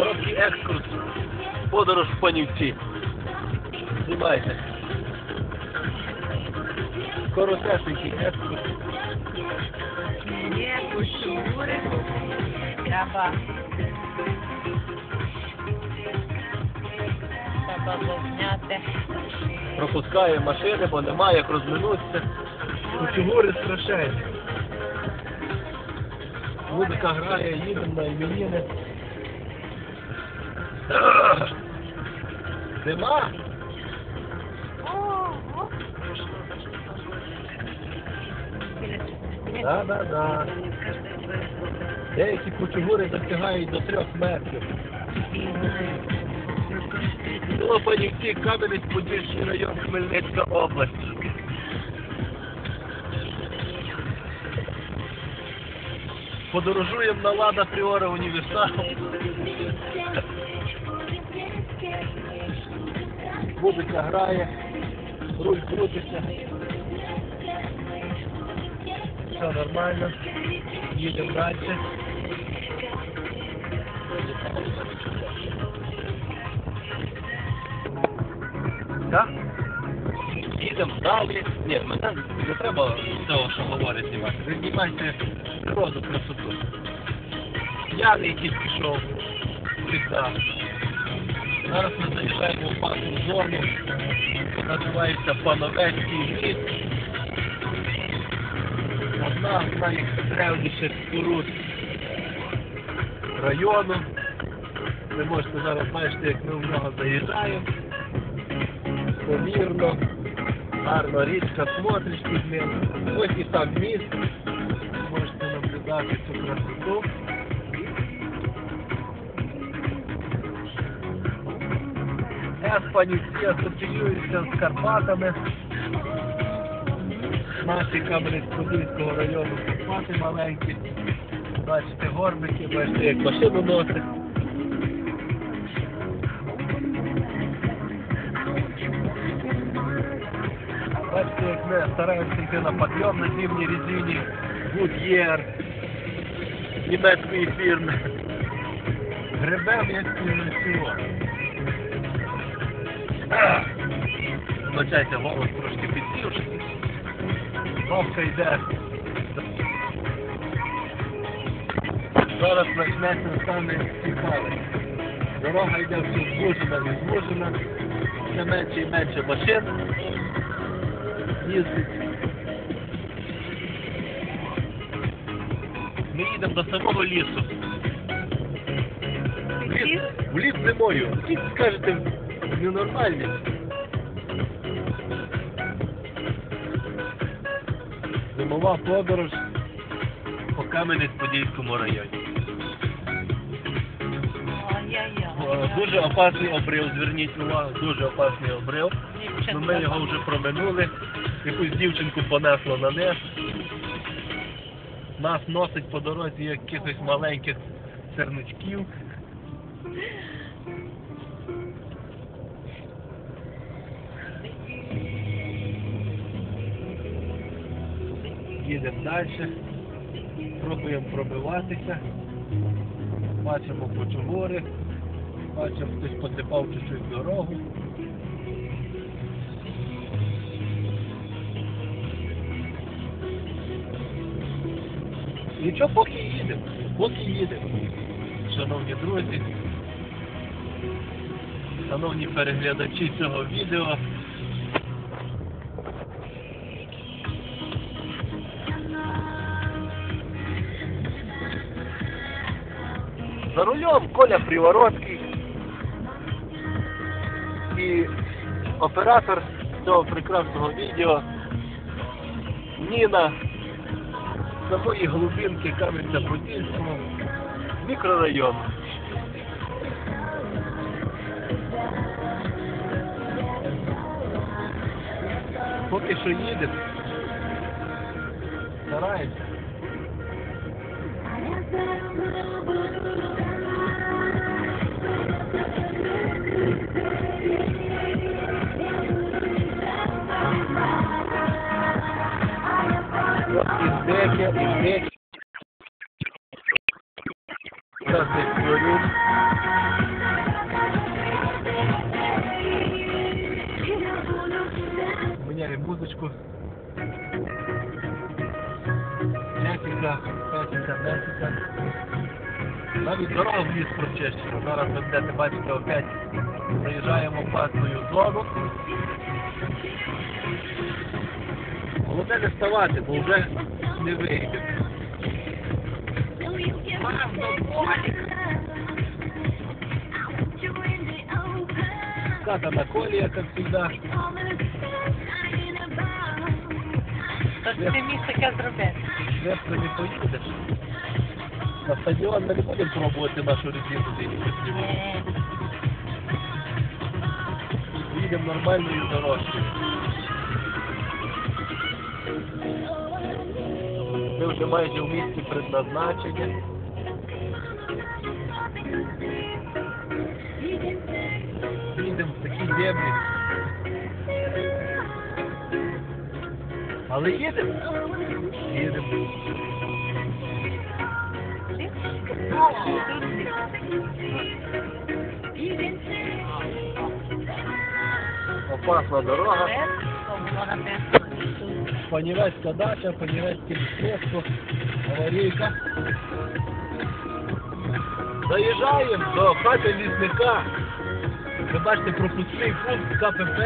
Короткий екскурс. Подорож в панівці. Знімайте. Коротесенький екскурс. Є культури. Треба. Треба зазняти. Пропускає машини, бо немає як розминутися. Кучугури страшенні. Музика грає, їдемо на іменіни. Нема? Да, да, да. Деякі кучугури досягають до трьох метрів. Село Панівці, Кам'янець-Подільський район, Хмельницька область. Подорожуємо на Лада Пріора Універсал. Музика грає, руль крутиться. Все нормально. Їдемо далі. Так? Їдемо далі. Ні, мене не треба того, що говорить знімати. Ви знімайте природу, красоту. Я не якийсь пішов. Всегда. Зараз ми заїжджаємо в парку зону. Називається Пановецький ліс. Одна з найдревніших споруд району. Ви можете зараз бачити, як ми в нього заїжджаємо помірно, гарно річка смотриш під ним. Ось і сам міст. Можете наблюдати цю красоту. Еспанівці асоціюються з Карпатами. Наші Кам'янець-Подільського району Карпати маленькі. Бачите горбики, бачите, як машину носить. Бачите, як ми стараємося йти на підйом на зимній резині, Goodyear, німецької фірми. Гребем як і всього. Вибачайте, голос трошки підсівши. Вовка йде. Зараз почнеться саме цікаве. Дорога йде все звужена, відзвужена, все менше і менше машин їздить. Ми їдемо до самого лісу. В ліс, в ліс зимою. Ті скажете, ненормальні. Зимова подорож по Кам'янець-Подільському районі. Дуже опасний обрив, зверніть увагу, дуже опасний обрив. Ну, ми його вже проминули. Якусь дівчинку понесло на низ. Нас носить по дорозі якихось маленьких серничків. Їдемо далі. Пробуємо пробиватися. Бачимо почугори. Бачимо, хтось посипав чуть-чуть дорогу. Нічого, поки їдемо, поки їдемо. Шановні друзі, шановні переглядачі цього відео. За рулем Коля Привородський і оператор цього прекрасного відео Ніна самої глубинки Кам'янця-Подільського мікрорайону. Поки що їдемо. Стараємося. Вся имеет Меняли музычку. Пятенька, пятенька, пятенька. Навіть дорогу в ліс прочищено. Зараз ви будете бачите опять. Приїжджаємо в платною зону. Головне не вставати, бо вже не вийде. Ката на колія, як завжди. Тож ти міг таке зробити. Швидко не поїдеш. На стадіон ми не будемо пробувати нашу резину заїхати. Ні. Їдемо нормальною дорожкою. Вже майже в місці предназначення. Їдемо в такі землі. Але їдемо. Їдемо. Опасна дорога. Панівецька дача, Панівецьке містечко, аварійка. Заїжджаємо до хати лісника. Ви бачите пропускний пункт КПП.